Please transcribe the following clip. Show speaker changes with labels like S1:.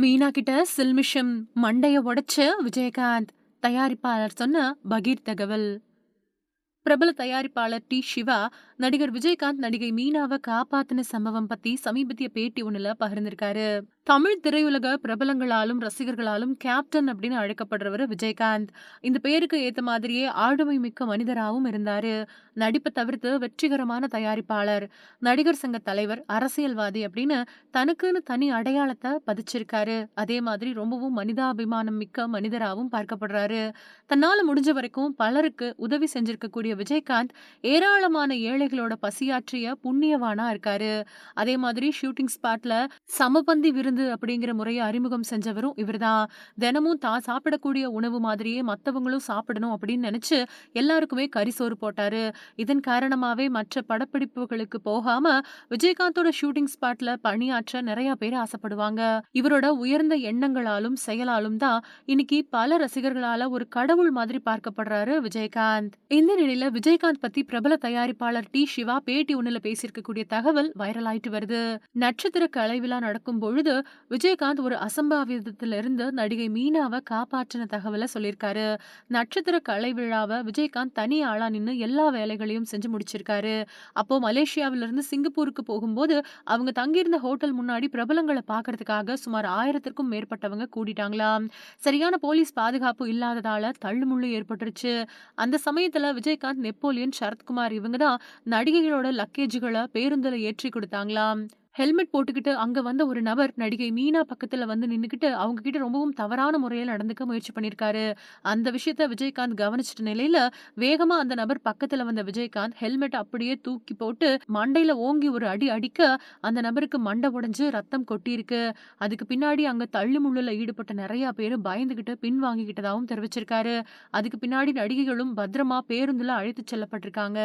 S1: மீனா கிட்ட சில்மிஷம் மண்டைய உடைச்ச விஜயகாந்த் தயாரிப்பாளர் சொன்ன பகீர் தகவல். பிரபல தயாரிப்பாளர் டி. சிவா நடிகர் விஜயகாந்த் நடிகை மீனாவை காப்பாத்தின சம்பவம் பத்தி சமீபத்திய பேட்டி ஒண்ணுல பகிர்ந்திருக்காரு. தமிழ் திரையுலக பிரபலங்களாலும் ரசிகர்களாலும் கேப்டன் அப்படின்னு அழைக்கப்படுறவர் விஜயகாந்த். இந்த பேருக்கு ஏத்த மாதிரியே ஆளுமை மிக்க மனிதராகவும் இருந்தாரு. நடிப்பை தவிர்த்து வெற்றிகரமான தயாரிப்பாளர் நடிகர் சங்க தலைவர் அரசியல்வாதி அப்படின்னு தனக்குன்னு தனி அடையாளத்தை பதிச்சிருக்காரு. அதே மாதிரி ரொம்பவும் மனிதாபிமானம் மிக்க மனிதராகவும் பார்க்கப்படுறாரு. தன்னால முடிஞ்ச வரைக்கும் பலருக்கு உதவி செஞ்சிருக்கக்கூடிய விஜயகாந்த் ஏராளமான ஏழைகளோட பசியாற்றிய புண்ணியவானா இருக்காரு. அதே மாதிரி ஷூட்டிங் ஸ்பாட்ல சமபந்தி விருந்து அப்படிங்கிற முறையை அறிமுகம் செஞ்சவரும் இவர்தான். தினமும் தான் சாப்பிடக்கூடிய உணவு மாதிரியே மத்தவங்களும் சாப்பிடணும் அப்படின்னு நினைச்சு எல்லாருக்குமே கரிசோறு போட்டாரு. இதன் காரணமாவே மற்ற படப்பிடிப்புகளுக்கு போகாம விஜயகாந்தோட ஷூட்டிங் ஸ்பாட்ல பணியாற்ற நிறைய பேர் ஆசைப்படுவாங்க. இவரோட உயர்ந்த எண்ணங்களாலும் செயலாலும் தான் இன்னைக்கு பல ரசிகர்களால ஒரு கடவுள் மாதிரி பார்க்கப்படுறாரு விஜயகாந்த். இந்த நிலையில விஜயகாந்த் பத்தி பிரபல தயாரிப்பாளர் டி. சிவா பேட்டி ஒண்ணுல பேசியிருக்கக்கூடிய தகவல் வைரல் ஆயிட்டு வருது. நட்சத்திர கலை விழா நடக்கும் பொழுது விஜயகாந்த் ஒரு அசம்பாவிதத்துல இருந்து நடிகை மீனாவை காப்பாற்றின தகவலை சொல்லியிருக்காரு. நட்சத்திர கலை விழாவை விஜயகாந்த் தனி ஆளா நின்று எல்லா வேலைகளையும் செஞ்சு முடிச்சிருக்காரு. அப்போ மலேசியாவிலிருந்து சிங்கப்பூருக்கு போகும்போது அவங்க தங்கியிருந்த ஹோட்டல் முன்னாடி பிரபலங்களை பார்க்கறதுக்காக சுமார் ஆயிரத்திற்கும் மேற்பட்டவங்க கூடிட்டாங்களாம் சரியான போலீஸ் பாதுகாப்பு இல்லாததால தள்ளுமுள்ளு ஏற்பட்டுருச்சு. அந்த சமயத்துல விஜயகாந்த் நெப்போலியன் சரத்குமார் இவங்க தான் நடிகைகளோட லக்கேஜுகளை பேருந்துல ஏற்றி கொடுத்தாங்களாம். ஹெல்மெட் போட்டுக்கிட்டு அங்க வந்த ஒரு நபர் நடிகை மீனா பக்கத்துல வந்து நின்றுக்கிட்டு அவங்க கிட்ட ரொம்பவும் தவறான முறையில் நடந்துக்க முயற்சி பண்ணியிருக்காரு அந்த விஷயத்த விஜயகாந்த் கவனிச்சிட்ட நிலையில வேகமா அந்த நபர் பக்கத்துல வந்த விஜயகாந்த் ஹெல்மெட் அப்படியே தூக்கி போட்டு மண்டையில ஓங்கி ஒரு அடி அடிக்க அந்த நபருக்கு மண்டை உடைஞ்சு ரத்தம் கொட்டியிருக்கு. அதுக்கு பின்னாடி அங்க தள்ளுமுள்ளுல ஈடுபட்ட நிறைய பேர் பயந்துகிட்டு பின் வாங்கிக்கிட்டதாகவும் தெரிவிச்சிருக்காரு. அதுக்கு பின்னாடி நடிகைகளும் பத்திரமா பேருந்துல அழைத்து செல்லப்பட்டிருக்காங்க.